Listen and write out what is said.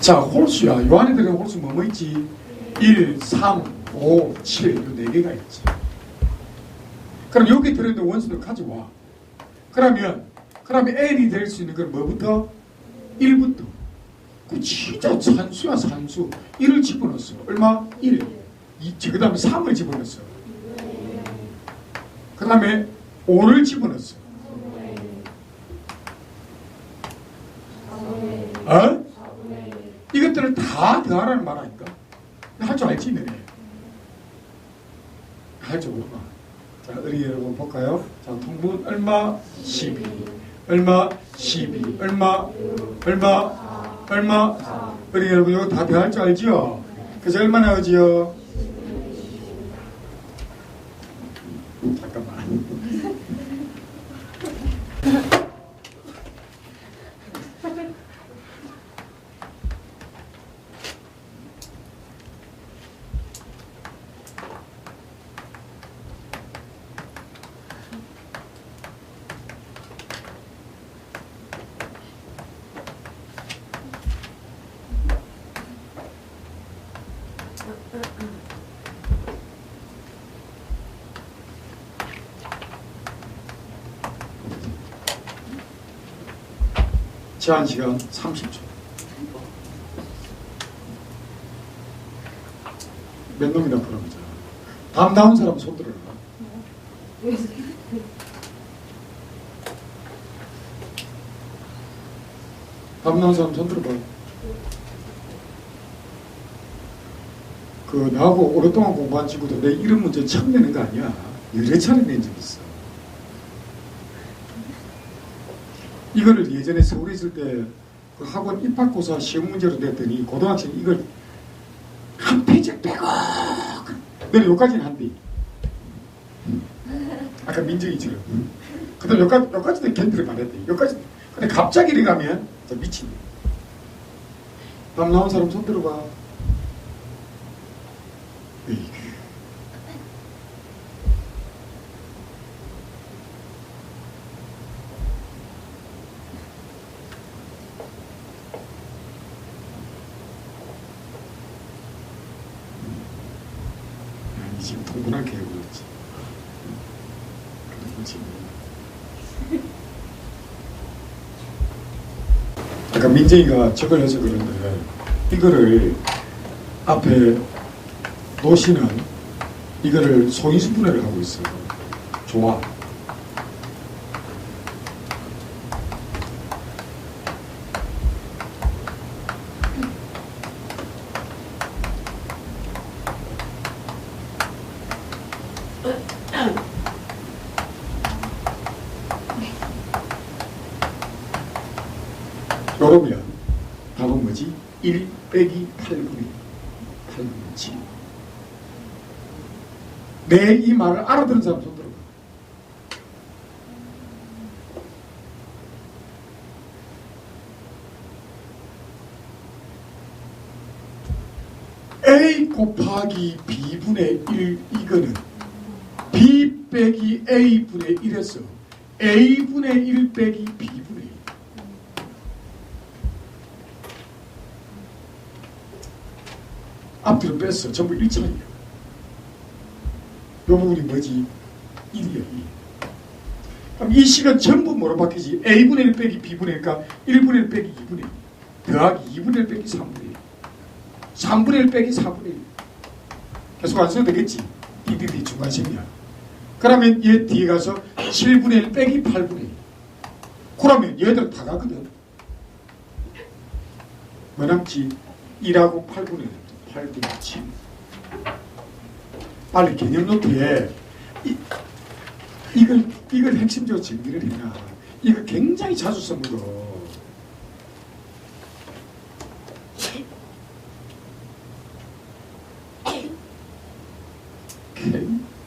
자, 홀수야. 요 안에 들어간 홀수 뭐뭐 있지? 1, 3, 5, 7. 요네 개가 있지. 그럼 여기 들어있는 원수를 가져와. 그러면, 그러면 n이 될 수 있는 건 뭐부터? 1부터. 그 진짜 산수야, 산수. 1을 집어넣었어. 얼마? 1. 이, 그 다음에 3을 집어넣었어. 그 다음에 5를 집어넣었어. 어? 이것들을 다 더하라는 말 아닐까? 할줄 알지, 너네? 할 줄 모르나? 자, 어린이 여러분 볼까요? 자, 통분 얼마? 12. 얼마? 12. 얼마? 얼마? 얼마? 어린이 여러분, 이거 다 더할 줄 알지요? 그래서 얼마 나오지요? 잠깐만. 제한 시간 30초. 몇 놈이나. 다음 나온 사람 손 들어라. 나온 사람 손 들어봐. 그 나하고 오랫동안 공부한 친구들 내 이름 문제 처음 내는 거 아니야. 여러 차례 낸 적 있어. 이거를 예전에 서울에 있을 때 그 학원 입학고사 시험 문제로 냈더니 고등학생 이걸 한 페이지에 빼고 내가 여기까지는 한대. 아까 민정이처럼. 그 다음 여기까지, 여기까지도 견디를 말했대. 여기까지. 근데 갑자기 이리 가면 저 미친다. 다음 나온 사람 손 들어봐. 지금 동그란 계획을 했지. 그리고 지금. 아까 민정이가 저걸 해서 그런데 이거를 앞에 노시는 이거를 소인수 분해를 하고 있어요. 좋아. 요러면 답은 뭐지? 1 빼기 8분의 8분의 7. 내 이 말을 알아듣는 사람 손 들어봐. A 곱하기 B분의 1 이거는 B 빼기 A분의 1에서 A분의 1 빼기 B분의 1 앞뒤로 뺐어. 전부 1차이야. 요 부분이 뭐지? 1이야, 1. 그럼 이 식은 전부 뭐로 바뀌지? A분의 1 빼기 B분의 1까 1분의 1 빼기 2분의 1 더하기 2분의 1 빼기 3분의 1 3분의 1 빼기 4분의 1 계속 안 써도 되겠지? DDD 중간식이야. 그러면 얘 뒤에 가서 7분의 1 빼기 8분의 1 그러면 얘들 다 가거든. 뭐 남지? 1하고 8분의 1 활비침. 빨리 개념 높이에 이, 이걸, 이걸 핵심적으로 정리를 해라. 이거 굉장히 자주 써먹어.